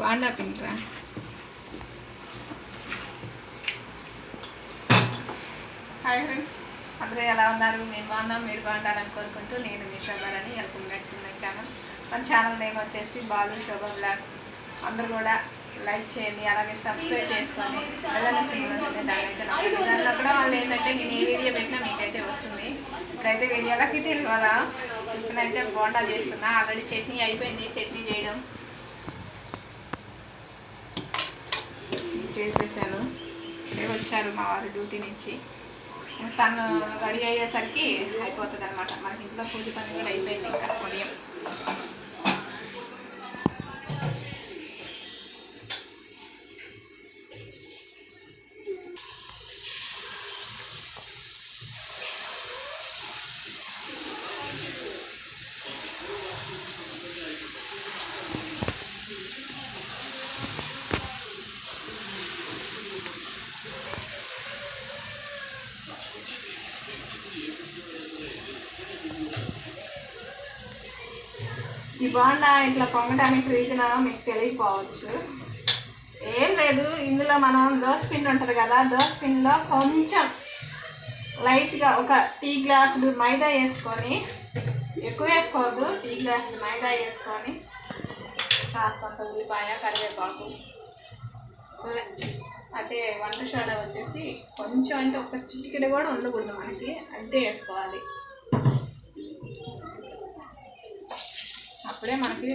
బాండా పిండిరా hi friends అందరూ ఎలా ఉన్నారు? నేను బాగున్నాం మీరు బాగుండాలని కోరుకుంటూ నేను మీ శోభాలని వెల్కమ్ బ్యాక్ ఛానల్. మన ఛానల్ నేమ్ వచ్చేసి బాలు శోభ బ్లాగ్స్. అందరూ కూడా లైక్ చేయండి అలాగే సబ్స్క్రైబ్ చేసుకొని అలాగే సింగిల్ ఉంటుంది దానైతే ఏంటంటే నేను ఏ వీడియో పెట్టినా మీకైతే వస్తుంది. ఇప్పుడైతే వీడియోలకి తెలియదా ఇప్పుడైతే బోండా చేస్తున్నా. ఆల్రెడీ చట్నీ అయిపోయింది చట్నీ చేయడం. చేసేసాను. ఇప్పుడే వచ్చారు మా వారు డ్యూటీ నుంచి. తను రెడీ అయ్యేసరికి అయిపోతుంది అనమాట మనకి ఇంట్లో పూజ పని కూడా అయిపోయింది ఇంకా. ఉదయం ఈ బోండా ఇట్లా పొంగడానికి రీజన్ మీకు తెలియకపోవచ్చు. ఏం లేదు ఇందులో మనం దోశ పిండి ఉంటుంది కదా దోశ పిండిలో కొంచెం లైట్గా ఒక టీ గ్లాసులు మైదా వేసుకొని ఎక్కువ వేసుకోవద్దు టీ గ్లాసులు మైదా వేసుకొని కాస్తంత ఉల్లిపాయ కరివేపాకు అంటే వంట సోడా వచ్చేసి కొంచెం అంటే ఒక చిటికెడ కూడా ఉండకూడదు మనకి అంతే వేసుకోవాలి. అప్పుడే మనకి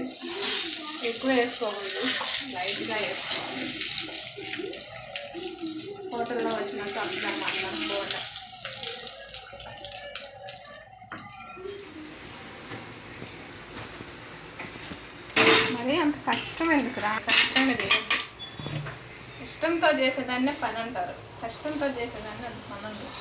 ఎక్కువ వేసుకోకూడదు. లైట్గా వేసుకోవాలి. హోటల్లో వచ్చినాక అర్థం అన్నమాట బోట మరి అంత కష్టం ఎందుకురా? కష్టం ఇది ఇష్టంతో చేసేదాన్నే పని అంటారు. కష్టంతో చేసేదాన్ని అంత పని అంటారు.